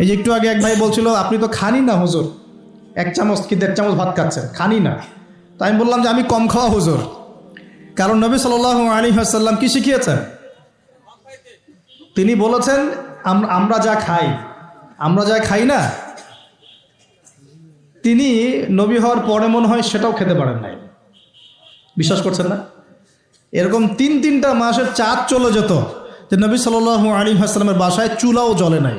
এই যে একটু আগে এক ভাই বলছিল, আপনি তো খানি না, হুজুর। এক চামচ কি দেড় চামচ ভাত খাচ্ছেন? খানি না। তাই আমি বললাম যে, আমি কম খাওয়া হুজুর। কারণ নবী সাল আলী আসাল্লাম কি শিখিয়েছেন? তিনি বলেছেন আমরা যা খাই, আমরা যা খাই না, তিনি নবী হওয়ার পরে মনে হয় সেটাও খেতে পারেন নাই। বিশ্বাস করছেন না? এরকম তিন তিনটা মাসের চাঁদ চলে যেত যে নবী সাল আলী আসসালামের বাসায় চুলাও জ্বলে নাই।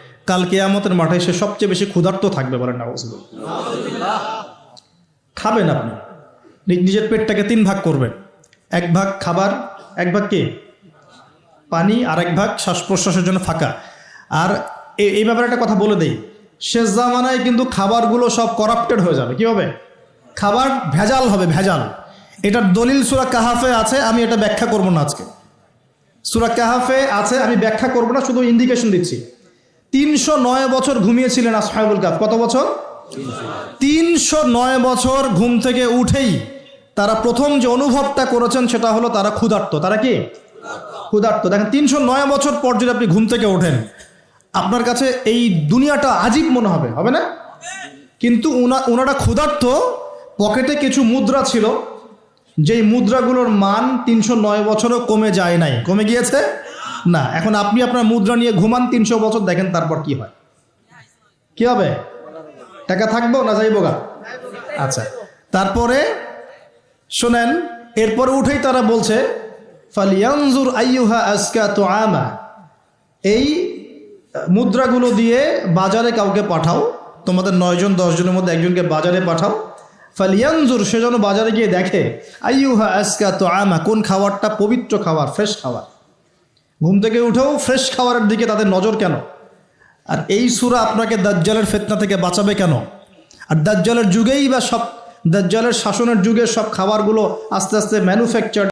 কাল কেয়ামতের মাঠে সে সবচেয়ে বেশি ক্ষুধার্ত থাকবে বলেন না খাবেন আপনি। নিজের পেটটাকে তিন ভাগ করবেন। এক ভাগ খাবার, এক ভাগ কে? পানি, আর এক ভাগ শ্বাস প্রশ্বাসের জন্য ফাঁকা। আর এই ব্যাপারে একটা কথা বলে দেই। শেষ জামানায় কিন্তু খাবারগুলো সব করাপ্টেড হয়ে যাবে। কি হবে? খাবার ভেজাল হবে, ভেজাল। এটার দলিল সুরা কাহাফে আছে, আমি এটা ব্যাখ্যা করব না আজকে। সুরা কাহাফে আছে, আমি ব্যাখ্যা করব না, শুধু ইন্ডিকেশন দিচ্ছি। তিনশো নয় বছর ঘুমিয়েছিলেন আসহাবুল কাফ। কত বছর? তিনশো নয় বছর ঘুম থেকে উঠেই তারা প্রথম যে অনুভবটা করেছেন সেটা হলো তারা ক্ষুধার্ত। তারা কি? ক্ষুধার্ত। দেখেন, তিনশো নয় বছর পর যদি আপনি ঘুম থেকে ওঠেন, আপনার কাছে এই দুনিয়াটা আজীব মনে হবে হবে না? কিন্তু ওনারা ক্ষুধার্ত, পকেটে কিছু মুদ্রা ছিল, যেই মুদ্রাগুলোর মান তিনশো নয় বছরও কমে যায় নাই। কমে গিয়েছে? না, এখন আপনি আপনার মুদ্রা নিয়ে ঘুমান তিনশো বছর, দেখেন তারপর কি হয়। কি হবে? টাকা থাকব না যাইবো গা? আচ্ছা তারপরে শোনেন, এরপরে উঠেই তারা বলছে, ফালিয়ানজুর আইয়ুহা আজকা তো আমা এই মুদ্রাগুলো দিয়ে বাজারে কাউকে পাঠাও, তোমাদের নয়জন দশজনের মধ্যে একজনকে বাজারে পাঠাও। ফালিয়ানজুর, সে যেন বাজারে গিয়ে দেখে, আইয়ুহা আজকা তো আমা কোন খাবারটা পবিত্র খাবার, ফ্রেশ খাবার। ঘুম থেকে উঠেও ফ্রেশ খাবারের দিকে তাদের নজর কেন? আর এই সুরা আপনাকে দাজ্জালের ফেতনা থেকে বাঁচাবে কেন? আর দাজ্জালের যুগেই বা সব, দাজ্জালের শাসনের যুগে সব খাবারগুলো আস্তে আস্তে ম্যানুফ্যাকচার